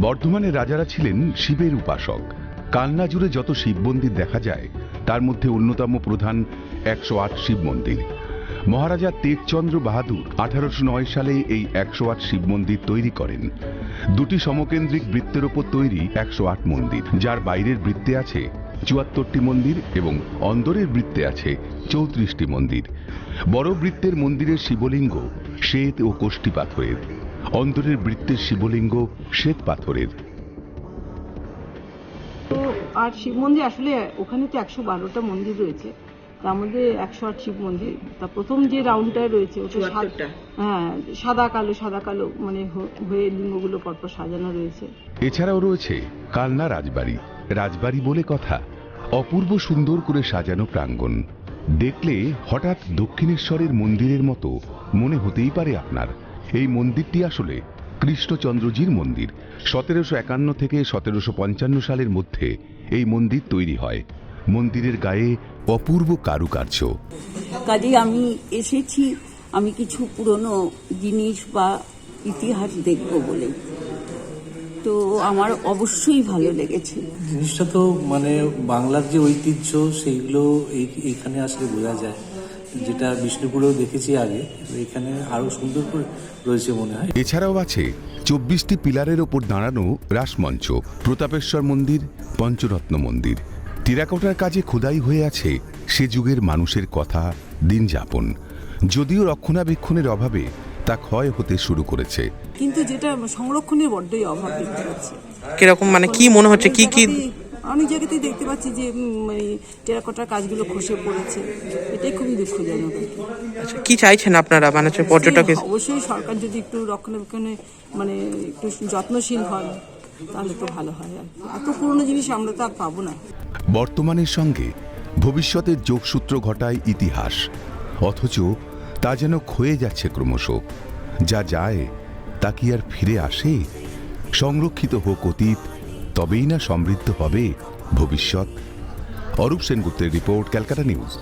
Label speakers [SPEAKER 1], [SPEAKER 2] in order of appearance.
[SPEAKER 1] বর্ধমানের রাজারা ছিলেন শিবের উপাসক। কালনা জুড়ে যত শিব মন্দির দেখা যায়, তার মধ্যে অন্যতম প্রধান একশো আট শিব মন্দির। মহারাজা তেজচন্দ্র বাহাদুর আঠারোশো নয় সালে এই একশো আট শিব মন্দির তৈরি করেন। দুটি সমকেন্দ্রিক বৃত্তের ওপর তৈরি একশো আট মন্দির, যার বাইরের বৃত্তে আছে চুয়াত্তরটি মন্দির এবং অন্দরের বৃত্তে আছে চৌত্রিশটি মন্দির। বড় বৃত্তের মন্দিরের শিবলিঙ্গ শ্বেত ও কোষ্ঠী পাথরের অন্তরের বৃত্তের শিবলিঙ্গ শ্বেত পাথরের।
[SPEAKER 2] তো আর শিব মন্দির আসলে ওখানে তো একশো বারোটা মন্দির রয়েছে। তার মধ্যে একশো আট শিব মন্দির। তা প্রথম যে রাউন্ডটায় রয়েছে ওটা হ্যাঁ সাদা কালো সাদা কালো মানে হয়ে লিঙ্গগুলো পরপর সাজানো রয়েছে।
[SPEAKER 1] এছাড়াও রয়েছে কালনা রাজবাড়ি। রাজবাড়ি বলে কথা অপূর্ব সুন্দর করে সাজানো প্রাঙ্গণ। দেখলে হঠাৎ দক্ষিণেশ্বরের মন্দিরের মতো মনে হতেই পারে আপনার। এই মন্দিরটি আসলে কৃষ্ণচন্দ্রজির মন্দির। সতেরোশো একান্ন থেকে সতেরোশো পঞ্চান্ন সালের মধ্যে এই মন্দির তৈরি হয়। মন্দিরের গায়ে অপূর্ব কারুকার্য।
[SPEAKER 3] কাজে আমি এসেছি আমি কিছু পুরনো জিনিস বা ইতিহাস দেখব বলে। তো আমার অবশ্যই ভালো লেগেছে।
[SPEAKER 4] জিনিসটা তো মানে বাংলার যে ঐতিহ্য সেইগুলো এই এইখানে আসলে বোঝা যায়। যেটা বিষ্ণুপুরেও দেখেছি আগে এখানে আরও সুন্দর করে রয়েছে মনে হয়।
[SPEAKER 1] এছাড়াও আছে চব্বিশটি পিলারের ওপর দাঁড়ানো রাসমঞ্চ প্রতাপেশ্বর মন্দির পঞ্চরত্ন মন্দির। টেরাকোটার কাজে খোদাই হয়ে আছে সে যুগের মানুষের কথা দিন যাপন। যদিও রক্ষণাবেক্ষণের অভাবে তা ক্ষয় হতে শুরু করেছে।
[SPEAKER 2] কিন্তু যেটা সংরক্ষণের বড্ডই অভাব দেখতে পাচ্ছি।
[SPEAKER 5] কীরকম মানে কি মনে হচ্ছে? কি কি
[SPEAKER 2] অনেক জায়গাতেই দেখতে পাচ্ছি যে মানে টেরাকোটার কাজগুলো খসে পড়েছে। এটাই খুবই দুঃখজনক কি।
[SPEAKER 5] আচ্ছা, কি চাইছেন আপনারা? মানে হচ্ছে পর্যটক
[SPEAKER 2] অবশ্যই সরকার যদি একটু রক্ষণাবেক্ষণে মানে একটু যত্নশীল হন তাহলে তো ভালো হয় আর এত পুরনো জিনিস আমরা তো আর পাবো না।
[SPEAKER 1] বর্তমানের সঙ্গে ভবিষ্যতের যোগসূত্র ঘটায় ইতিহাস। অথচ তা যেন ক্ষয়ে যাচ্ছে ক্রমশ। যা যায় তা কি আর ফিরে আসে? সংরক্ষিত হোক অতীত তবেই না সমৃদ্ধ হবে ভবিষ্যৎ। অরূপ সেনগুপ্তের রিপোর্ট ক্যালকাটা নিউজ।